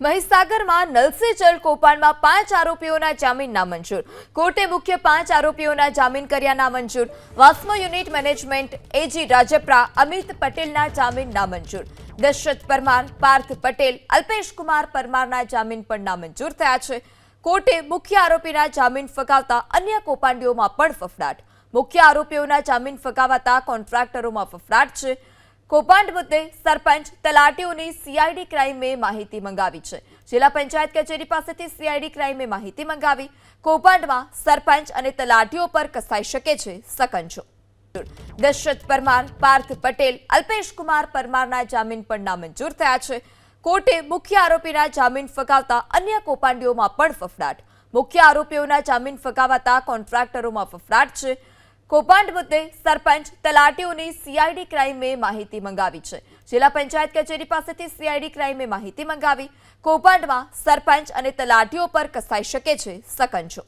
મહીસાગરમાં નલસે જલ કૌભાંડમાં પાંચ આરોપીઓના જામીન નામંજૂર. કોર્ટે મુખ્ય પાંચ આરોપીઓના જામીન કર્યા નામંજૂર. વાસ્મો unit management AG Rajpara Amit પટેલના જામીન નામંજૂર. દશરથ પરમાર, પાર્થ પટેલ, અલ્પેશ કુમાર પરમારના જામીન પણ નામંજૂર થયા છે. કોર્ટે મુખ્ય આરોપીના જામીન ફગાવતા અન્ય કૌભાંડીઓમાં પણ ફફડાટ. મુખ્ય આરોપીઓના જામીન ફગાવાતા કોન્ટ્રાક્ટરોમાં ફફડાટ છે. કૌભાંડ મુદ્દે સરપંચ તલાટીઓની સીઆઈડી ક્રાઇમે માહિતી મંગાવી છે. જિલ્લા પંચાયત કચેરી પાસેથી સીઆઈડી ક્રાઇમે માહિતી મંગાવી કૌભાંડમાં સરપંચ અને તલાટીઓ પર કસાઈ શકે છે સકંજો. દશરથ પરમાર, પાર્થ પટેલ, અલ્પેશ કુમાર પરમારના જામીન પણ નામંજૂર થયા છે. કોર્ટે મુખ્ય આરોપીના જામીન ફગાવતા અન્ય કૌભાંડીઓમાં પણ ફફડાટ. મુખ્ય આરોપીઓના જામીન ફગાવાતા કોન્ટ્રાક્ટરોમાં ફફડાટ છે. કૌભાંડ મુદ્દે સરપંચ તલાટીઓની સીઆઈડી ક્રાઇમે માહિતી મંગાવી છે. જિલ્લા પંચાયત કચેરી પાસેથી સીઆઈડી ક્રાઇમે માહિતી મંગાવી કૌભાંડમાં સરપંચ અને તલાટીઓ પર કસાઈ શકે છે, સકંજો.